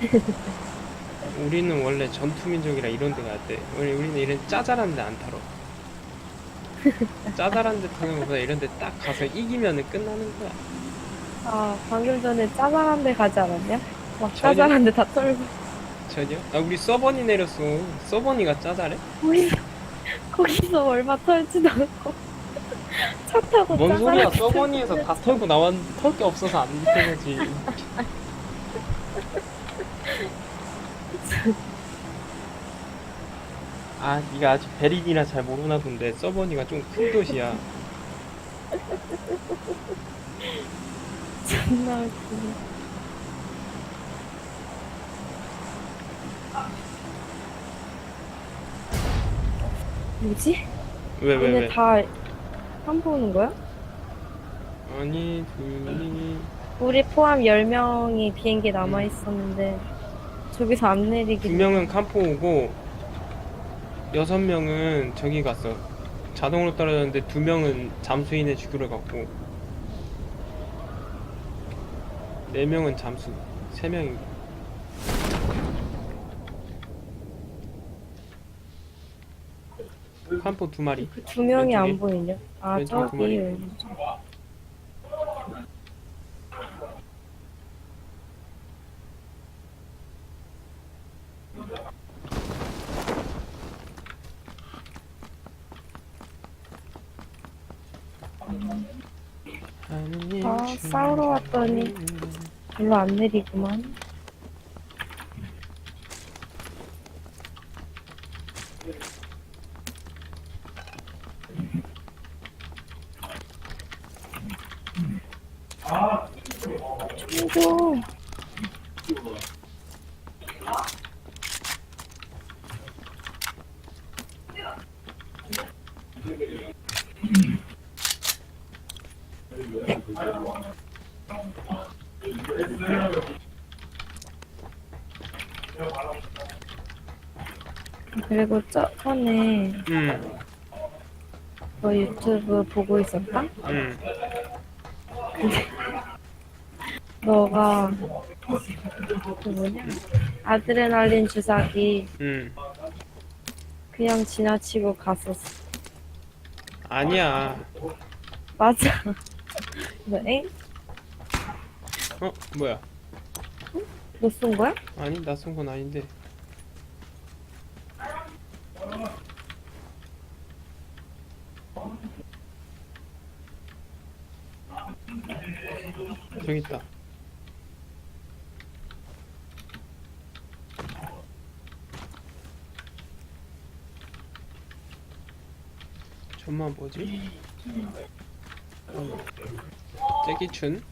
우리는 원래 전투민족이라 이런 데 가야 돼. 우리, 우리는 이런 짜잘한 데 안 타러. 짜잘한 데 타는 것보다 이런 데 딱 가서 이기면 은 끝나는 거야. 아, 방금 전에 짜잘한 데 가지 않았냐? 막 전혀. 짜잘한 데 다 털고. 전혀? 아, 우리 서버니 내렸어. 서버니가 짜잘해? 거기서, 거기서 얼마 털지도 않고. 차 타고 뭔 소리야? 서버니에서 다 털고 나왔는데 털게 없어서 안 되지. 아, 네가 아직 베린이라 잘 모르나 본데 서버니가 좀 큰 도시야. 존나 웃기네. 뭐지? 왜왜 얘네 왜? 다한 보는 거야? 아니 둘이 우리 포함 10명이 비행기에 남아있었는데 저기서 안 두 내리긴 명은 캄포 오고 여섯 명은 저기 갔어. 자동으로 떨어졌는데 두 명은 잠수인의 지구를 갔고 네 명은 잠수, 세 명인가? 캄포 두 마리. 두 명이 안 왼쪽에? 보이냐? 아 왼쪽 두 저기 마리. 왼쪽. 하느님 아, 주님 싸우러 왔더니. 별로 안 내리구만 총도 그리고 저번에 응, 너 유튜브 보고 있었다? 응. 너가 그 뭐냐 아드레날린 주사기 응. 그냥 지나치고 갔었어 아니야. 맞아 너 엥? 어, 뭐야? 못쏜 거야? 아니, 나쏜건 아닌데. 저기 있다. 전만 뭐지? 어. 째기춘?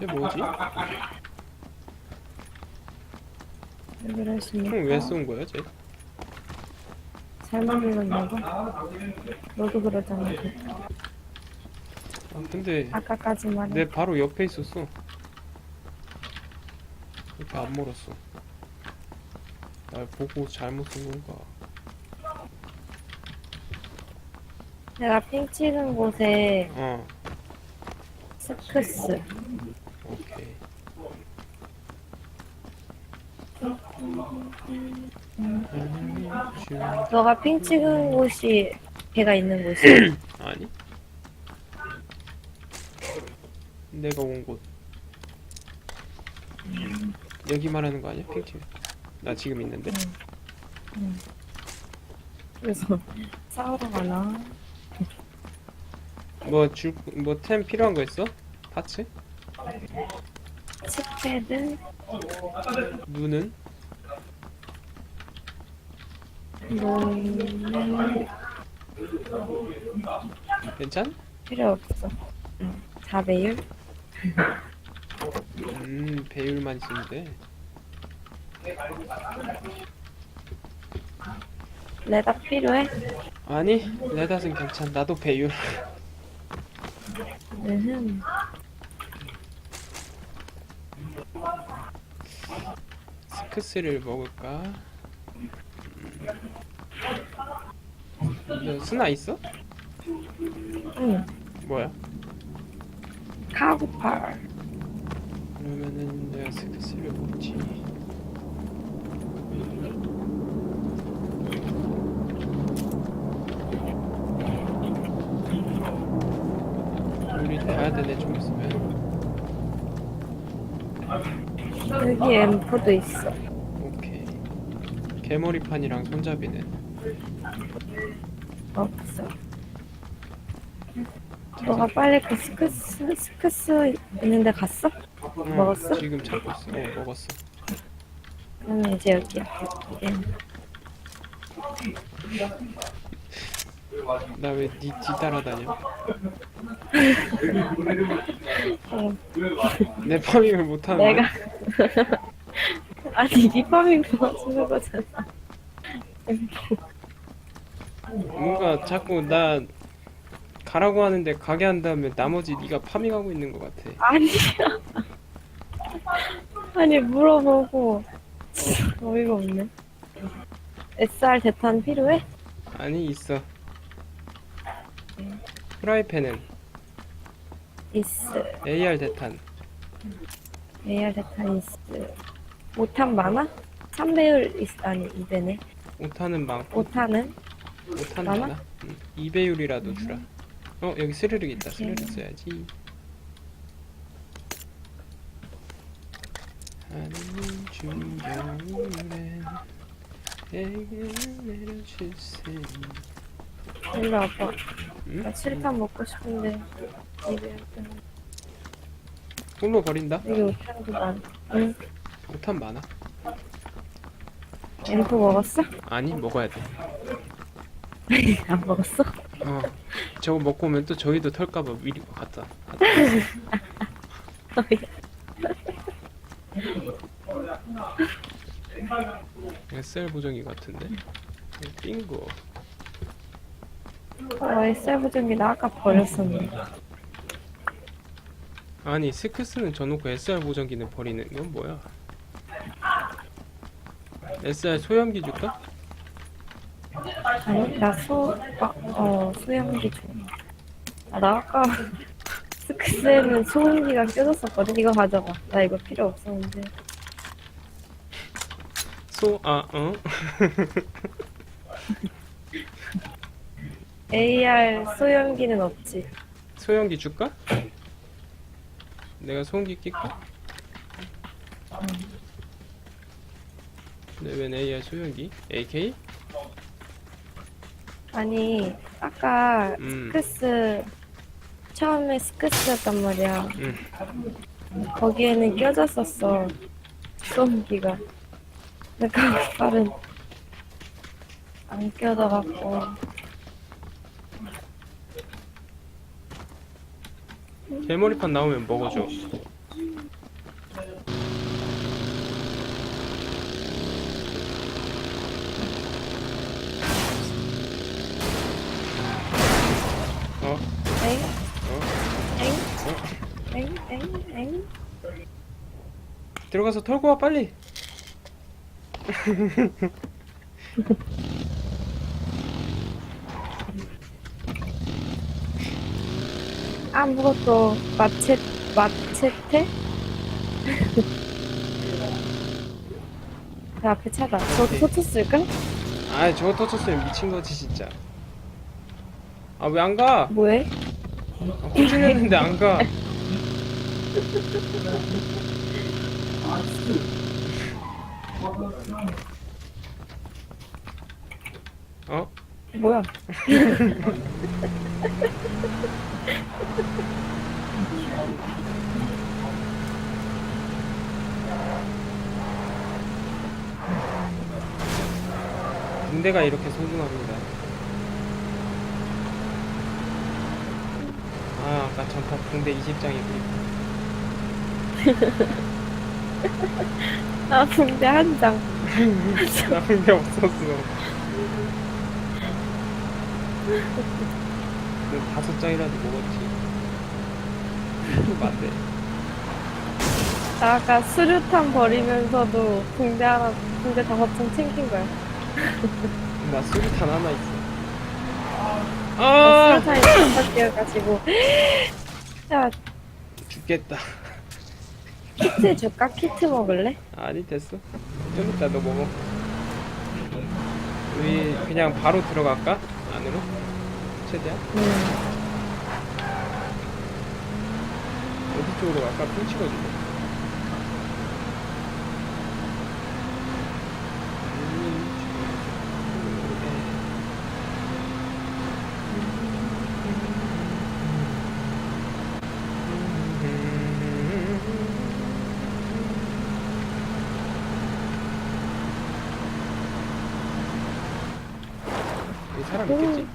쟤 뭐지? 왜 그러십니까? 형왜쏜 거야, 쟤? 잘못 눌렀나 봐 너도 그러잖아 아, 근데 아까까지만 내 바로 옆에 있었어. 이렇게 안 멀었어. 날 보고 잘못 쏜 건가? 내가 핑 찍은 곳에 어, 스크스 오케이. 너가 핑 찍은 곳이 걔가 있는 곳이 아니? 내가 온 곳. 여기 말하는 거 아니야? 핑크. 나 지금 있는데? 그래서 싸우러 가나 뭐 줄, 뭐템 필요한 거 있어? 파츠? 칩패드 눈은? 뭐 괜찮? 필요 없어 응. 4배율 음, 배율만 있으면 돼. 레다 필요해? 아니, 레닷은 괜찮. 나도 배율. 음. 스크스를 먹을까? 음. 너 스나 있어? 응. 뭐야? 카고팔. 그러면은 내가 스크스를 먹지. 우리 내야 되네 좀 있으면. 여기 M4도 있어. 개머리판이랑 손잡이는 없어. 너가 빨리 그 스크스, 스크스 있는데 갔어? 응, 먹었어? 지금 찾고 있어. 어, 먹었어. 그러면 이제 여기야. 예. 나왜 니 뒤 따라다녀? 어, 내 파밍을 못하는 내가 아니 리파밍 도와주는 거잖아. 뭔가 자꾸 나 가라고 하는데 가게 한 다음에 나머지 네가 파밍하고 있는 것 같아. 아니야. 아니 물어보고 어이가 없네. SR 대탄 필요해? 아니 있어. 프라이팬은 있어. AR 대탄. AR 대탄 있어. 오탄 많아? 3배율 있 아니 2배네. 5탄은 많고 오탄은? 5탄 많아? 많아? 응. 2배율이라도 주라. 어 여기 스르륵 있다. 스르륵 써야지. 하느님 중경에 에게 내려주세요. 일로 와봐. 응? 나 칠탄 먹고 싶은데 입에 약간 홀로 버린다? 여기 오탄도 많아. 응. 5탄 많아? 엠프 먹었어? 아니 먹어야 돼. 안 먹었어? 어 저거 먹고 오면 또 저희도 털까봐 미리 갔다. 갔다. SR 보정기 같은데? 빙고. 어, SR 보정기 나 아까 버렸었는데. 아니 스크스는 져놓고 SR 보정기는 버리는 건 뭐야? SR 소염기 줄까? 아니, 나 소, 아, 어, 소염기 줘. 아, 나 아까 스크스에는 소음기가 껴졌었거든. 이거 가져가. 나 이거 필요 없었는데. 소, 아, 어? AR 소염기는 없지. 소염기 줄까? 내가 소음기 낄까? 근데 웬 AR 소염기? AK? 아니, 아까 음, 스크스, 처음에 스크스였단 말이야. 음. 거기에는 껴졌었어. 소음기가. 그러니까 빨은 안 껴져갖고. 개머리판 나오면 먹어줘. 어? 엥? 어? 엥? 엥? 엥? 엥? 들어가서 털고 와 빨리. 아무것도 마체, 마체테? 그 앞에 차다. 저 오케이. 터쳤을까? 아 저거 터쳤으면 미친 거지 진짜. 아 왜 안 가? 뭐해? 아, 꽂으려는데 안 가. 어? 뭐야? 군대가 이렇게 소중합니다. 아, 아까 전파 군대 20장이 아, 붕대 한 장. 나 군대 없었어. 그 다섯 장이라도 먹었지. 맞네. 나 아까 수류탄 버리면서도 붕대 하나, 붕대 다섯 장 챙긴 거야. 나 수류탄 하나 있어. 아 수류탄이 다 뛰어가지고. 야, 죽겠다 키트 줄까? 키트 먹을래? 아니 됐어 좀 이따 너 먹어 우리 그냥 바로 들어갈까? 안으로? 최대한? 응. 어디 쪽으로 갈까? 핑 찍어주고 여기 사람 있겠지?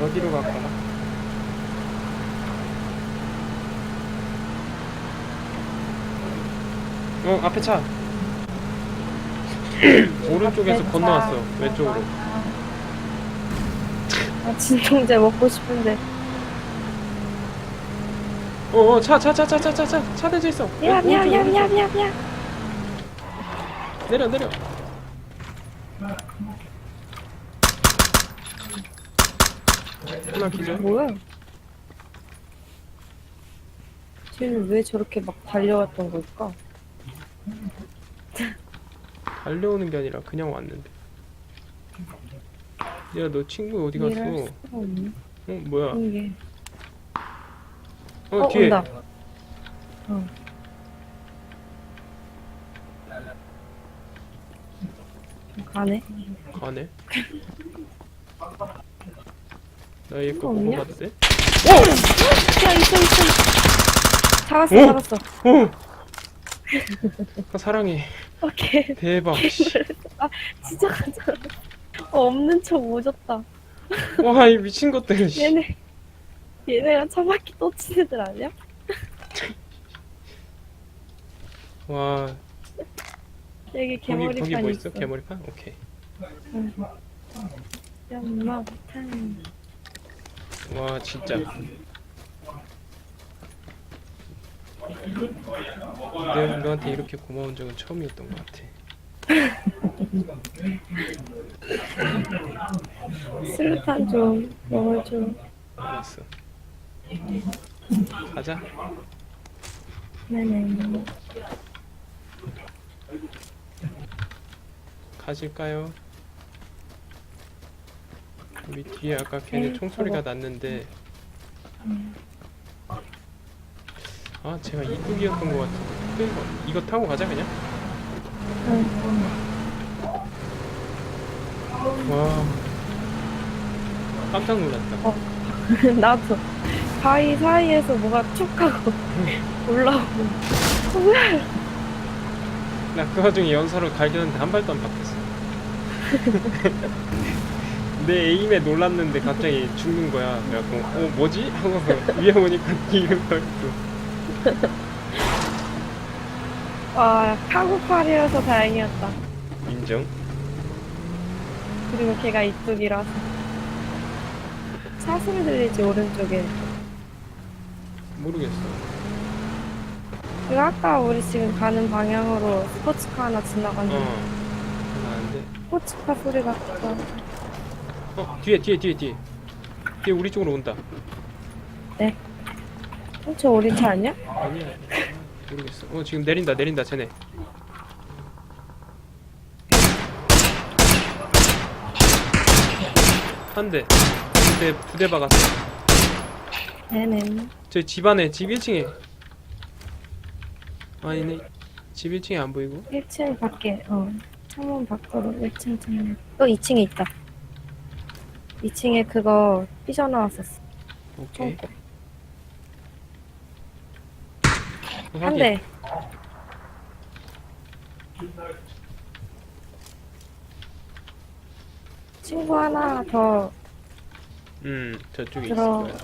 어. 어디로 갈까? 어 앞에 차 오른쪽에서 건너왔어 차. 왼쪽으로 아, 진통제 먹고 싶은데. 어어 차 차 차 차 차 차차 차 대져 있어 오른쪽, 미안, 오른쪽. 미안, 미안, 미안. 내려 내려 하나 기절 뭐야? 쟤는 왜 저렇게 막 달려왔던 걸까? 달려오는 게 아니라 그냥 왔는데 야 너 친구 어디 갔어? 이해할 어 수가 없네. 뭐야 이게. 어, 어, 뒤에 온다. 어. 가네. 가네 나얘 거 이거 보고 없냐? 돼? 야, 있어, 있어. 잡았어, 어? 잡았어. 어! 아, 사랑해 오케이. 대박 씨. 진짜 가자. 어, 없는 척 오졌다. 와 이 미친 것들 씨. 얘네. 얘네가 차바퀴 또친 애들 아니야? 와 여기 거기 거기 개머리판 뭐 있어. 있어? 개머리판? 오케이 연막 탄. 와 진짜 내가 너한테 이렇게 고마운 적은 처음이었던 것 같아 슬탄 좀 먹어줘. 알았어 가자 네네. 가실까요? 우리 뒤에 아까 걔네 네, 총소리가. 났는데 아 제가 이뚝이었던 것 같은데 이거, 이거 타고 가자 그냥 응. 와 깜짝 놀랐다 어. 나도 바위 사이에서 뭐가 툭 하고 올라오고. 어, 뭐야? 나 그 와중에 연사로 갈겼는데 한 발도 안 박혔어 내 에임에 놀랐는데 갑자기 죽는 거야 그래갖고 어 뭐지? 하고 위에 보니까 이름 떠있어 와, 카구팔이어서 다행이었다. 인정 그리고 걔가 이쪽이라서. 차 소리 들리지, 오른쪽에. 모르겠어 그리고 아까 우리 지금 가는 방향으로 스포츠카 하나 어 지나갔는데, 나는데 스포츠카 소리가 또. 어 뒤에 뒤에 뒤에 뒤에 뒤에 우리 쪽으로 온다 어, 저 우리 차 아니야? 아니야 모르겠어 어 지금 내린다 내린다 쟤네 한 대 두 대 두 대 박았어 네네. 저 집 안에 집 1층에 아니네 집 1층에 안 보이고 1층 밖에, 어. 창문 밖으로 1층 창문. 또 2층에 있다. 2층에 그거 삐져나왔었어. 오케이 총. 어, 한 확인. 대. 친구 하나 더 음 저쪽에 들어. 거야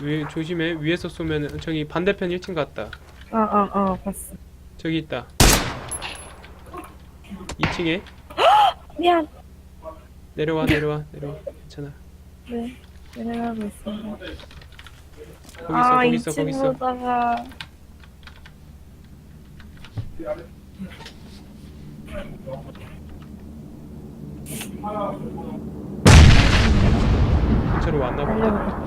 위 조심해 위에서 쏘면 저기 반대편 1층 갔다 어, 어, 어, 봤어. 저기 있다 2층에 미안. 내려와 내려와 내려와 괜찮아 네. 내려가고 있어. 거기 있어 아, 거기 있어 거기 있어 2층보다가 근처로 왔나 봐.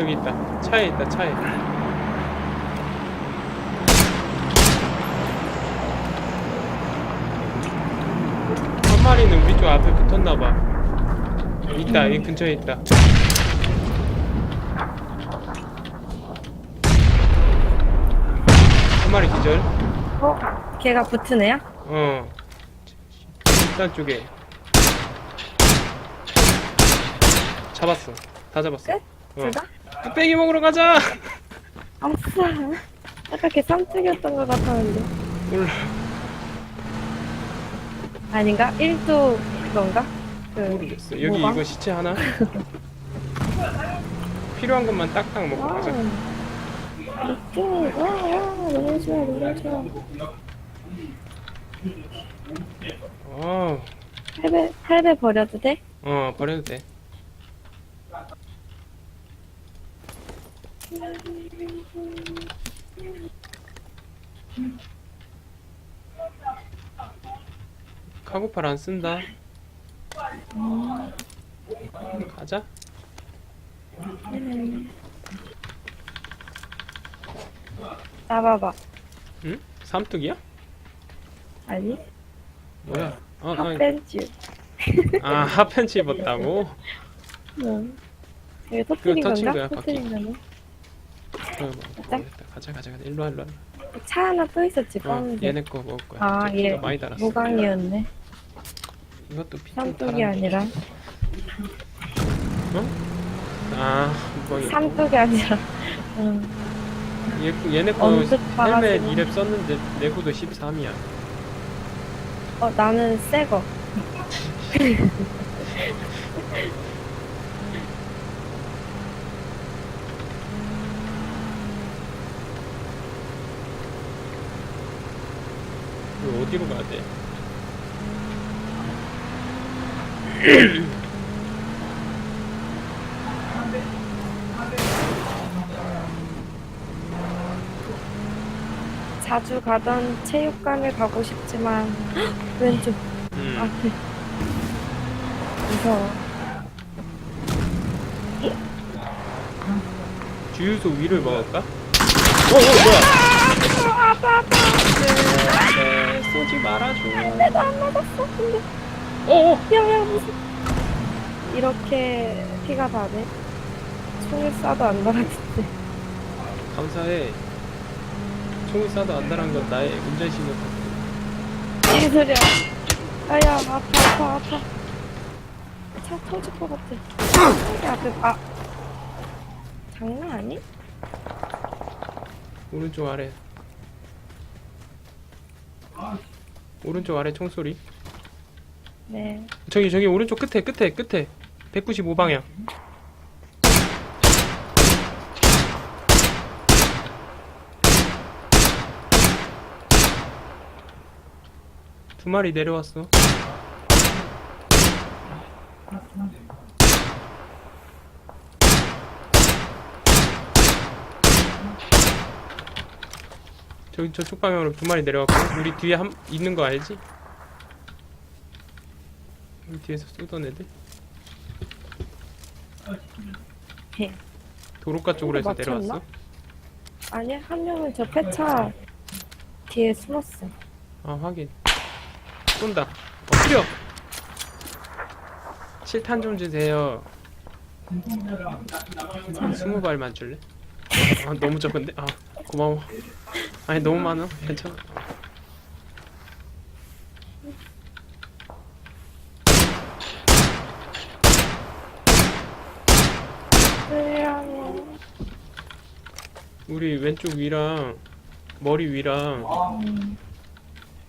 여기 있다 차에 있다 차에 마리는 우리 쪽 앞에 붙었나 봐 있다 이 근처에 있다 한 마리 기절 어? 걔가 붙은 애야? 어 일단 쪽에 잡았어 다 잡았어 끝? 둘 다? 뚝배기 먹으러 가자 아싸. 아까 걔 쌈쪽이었던 것 같았는데. 몰라 아닌가? 1도 그건가? 그, 모르겠어 여기 뭐가? 이거 시체 하나 필요한 것만 딱딱 먹고 와. 가자 이쪽, 와, 와, 너무 좋아, 너무 좋아. 어, 할배, 할배 버려도 돼? 어 버려도 돼 카고팔 안 쓴다 가자 나봐봐. 응? 삼뚝이야? 아니? 뭐야 어, 아, 핫벤츠. 아 핫팬츠 입었다고? 응. 이거 터트린 터친 건가? 거야, 바퀴. 터트린 거네. 뭐. 가자 가자 가자 일로 와 일로 와 차 하나 또 있었지, 어. 얘네 거 먹을 거야 아, 저얘 많이 달았어 무광이었네. 이것도 피좀 삼뚝이 아니라. 아 무광이 삼뚝이 아니라. 응. 얘, 얘네 거 언뜻 헬멧 봐가지고. 2렙 썼는데 내구도 13이야 어, 나는 새 거. 이거 어디로 가야 돼? 자주 가던 체육관을 가고 싶지만, 왼쪽 음. 앞에. 무서워. 주유소 위를 먹을까? 어, 어 뭐야? 아빠, 아빠. 네, 쏘지 말아줘. 내도 안 맞았어. 근데, 어, 어. 야, 야, 무슨. 이렇게 피가 다네. 총을 쏴도 안 달아듣지. 감사해. 총을 쏴도 안 달한 건 나의 운전 실력. 개소리야. 아야, 아파, 아파, 아파. 차 터질 것 같아. 여기 앞에, 아. 장난 아니? 오른쪽 아래. 오른쪽 아래 총소리. 네. 저기 저기 오른쪽 끝에 끝에 끝에 195 방향. 두 마리 내려왔어. 저기 저쪽 방향으로 두 마리 내려왔고 우리 뒤에 한 있는 거 알지? 우리 뒤에서 쏘던 애들. 예. 도로가 쪽으로 해서 맞췄나? 내려왔어. 아니, 한 명은 저 폐차 뒤에 숨었어. 아 확인. 쏜다. 엎드려. 실탄 좀 주세요. 스무 발만 줄래? 아 너무 적은데? 아 고마워. 아니 너무 많아. 괜찮아. 쓰라고. 우리 왼쪽 위랑 머리 위랑 음,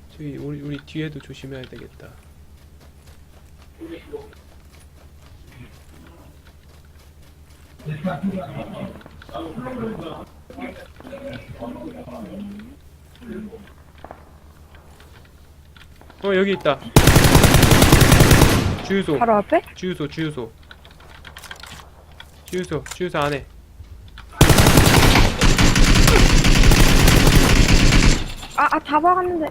저기 우리 우리 뒤에도 조심해야 되겠다. 어 여기 있다. 주유소 바로 앞에? 주유소 주유소 주유소 주유소 안에 아, 아, 다 박았는데.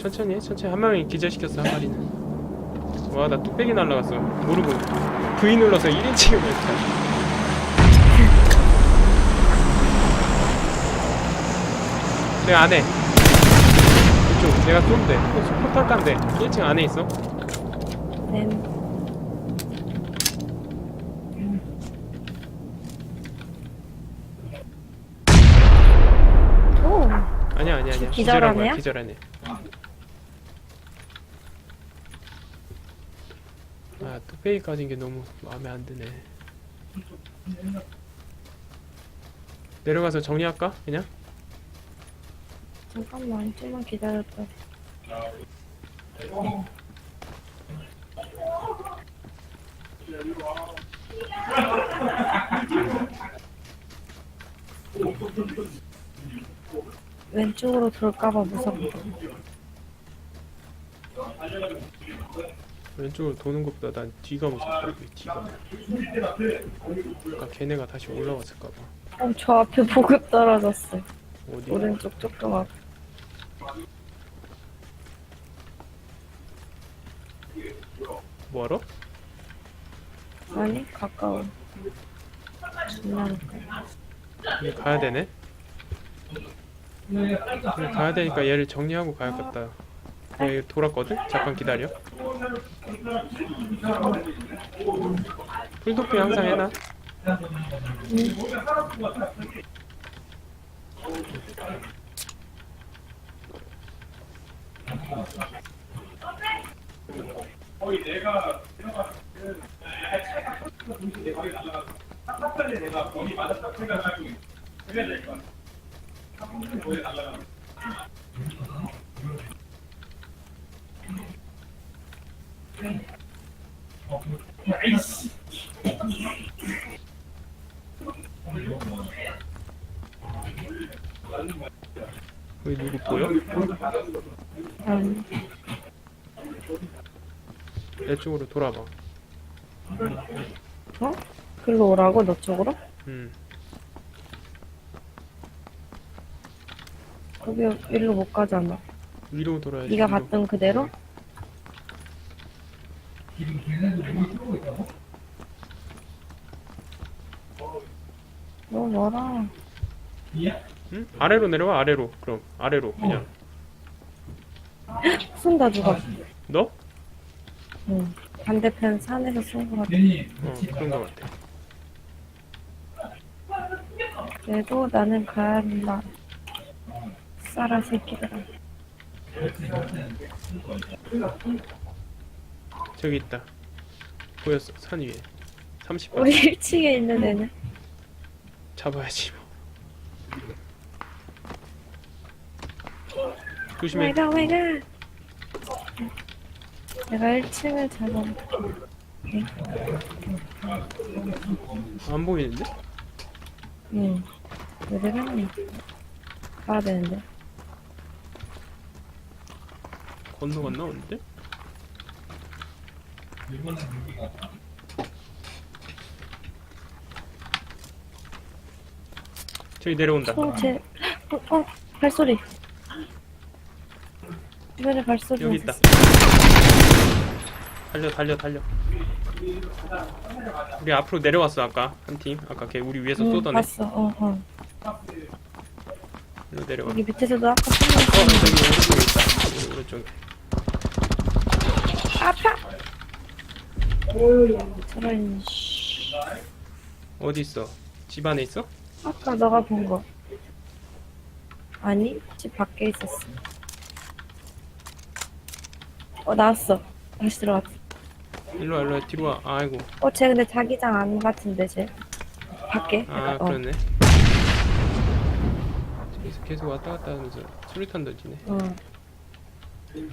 천천히 해 천천히. 한 명이 기절시켰어 한 마리는. 와 나 뚝배기 날라갔어. 모르고. V 눌러서 1인칭을 했다. 내가 안에. 이쪽 내가 포- 포탈 깐데 1층 안에 있어. 네. 오, 기절하네요? 기절한 거야 기절하네 아 뚝배기 까진 게 너무 마음에 안 드네 내려가서 정리할까 그냥? 잠깐만, 좀만 기다렸다. 왼쪽으로 돌까봐 무섭다. 왼쪽으로 도는 것보다 난 뒤가 무섭다 이 뒤가 아까 걔네가 다시 올라왔을까봐 어, 저 앞에 보급 떨어졌어. 어디 오른쪽 조금 앞. 뭐하러? 아니, 가까워. 가까워. 여기 가야 되네 가야 되니까 얘를 정리하고 가야겠다. 내가 이거 돌았거든? 잠깐 기다려. 풀도핑 항상 해놔. 여 기 누구 보여? 음, 내 쪽으로 돌아봐 어? 글로 오라고, 너 쪽으로? 음. 거기 일로 못 가잖아. 위로 돌아야 지 네가 위로. 갔던 그대로? 너무 멀어. 응? 아래로 내려와 아래로 그럼 아래로 그냥 쏜다 누가? 너? 응. 반대편 산에서 쏜거 같아. 어 그런 거 같아 그래도 나는 가야 한다. 쌀아 새끼들아. 저기 있다 보였어 산 위에 30번 우리 1층에 있는 애는 잡아야지 뭐 조심해 왜가 왜가? 내가 1층을 잡아볼게. 안 보이는데? 응. 어디 갔니? 가야 되는데. 건너갔나 오는데? 저기 내려온다 총체. 어, 어, 발소리. 주변에 발소리. 여기 있다 달려 달려 달려 우리 앞으로 내려왔어 아까 한 팀 아까 걔 우리 위에서 응, 쏘던 애 봤어. 어, 어. 일로 내려와 어 여기 밑에서도 아까 저기 쏜 오른쪽에 있다 오른쪽에 아파. 저런 씨. 어디 있어? 집 안에 있어? 아까 너가 본 거. 아니, 집 밖에 있었어. 어, 나왔어. 다시 들어갔어. 일로 와 일로 와 뒤로 와 아이고 어, 쟤 근데 자기장 안 같은데, 쟤. 밖에? 아 어, 그러네 저기서 계속 왔다 갔다 하면서 수류탄 던지네 어. 시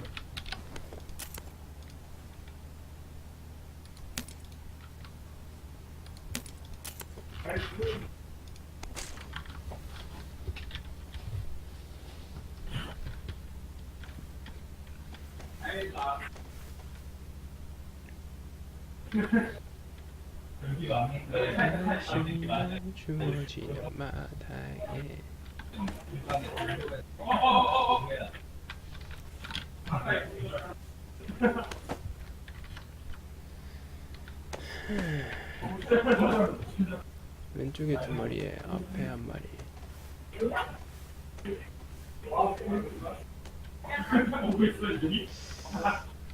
주어지는 마당에. 왼쪽에 두 마리에 앞에 한 마리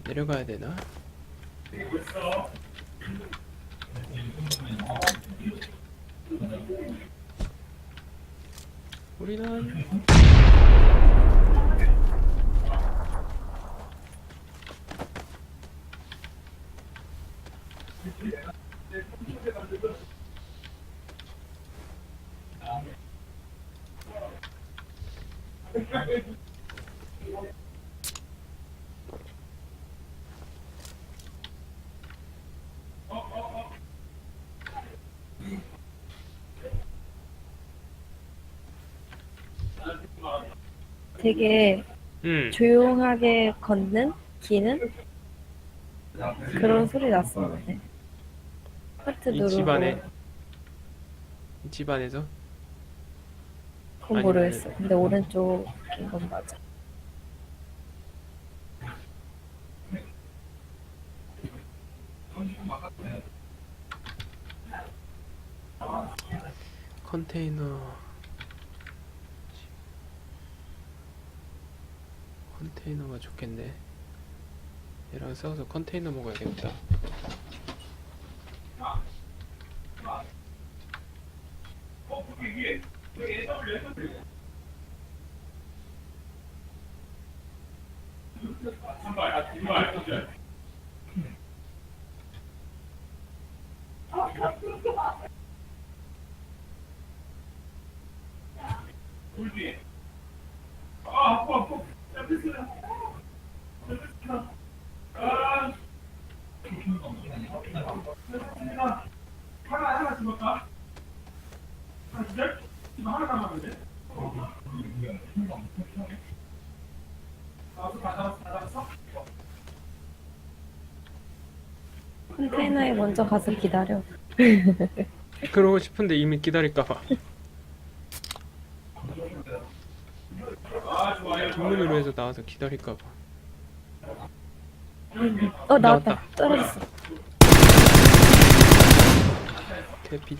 내려가야 되나? 우리는 되게 음 조용하게 걷는 기는 그런 소리 났었는데. 하트 이 누르고 집안에 이 집안에서 그건 아니, 모르겠어. 근데 오른쪽인 건 맞아. 컨테이너 컨테이너가 좋겠네. 얘랑 싸워서 컨테이너 먹어야겠다 컨테이너에 먼저 가서 기다려. 그러고 싶은데 이미 기다릴까봐 뒷문으로 해서 나와서 기다릴까봐 어, 나왔다. 나왔다. 떨어졌어. 대피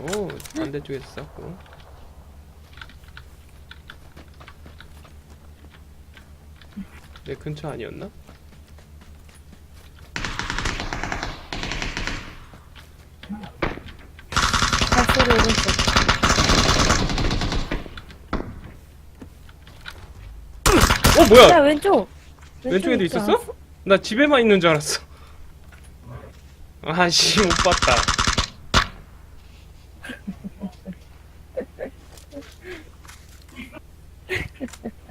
오 반대쪽에서 쌌고 내 근처 아니었나? 발소리 오른쪽. 어 뭐야 야, 왼쪽! 왼쪽에도 있지 있었어? 않았어? 나 집에만 있는 줄 알았어. 아씨 못 봤다.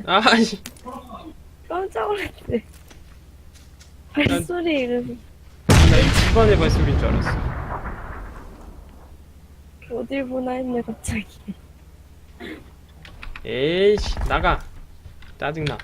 아씨 깜짝 놀랐네. 발소리 이러면서 나이 집안의 발소리인 줄 알았어. 어딜 보나 했네, 갑자기. 에이씨 나가 짜증나.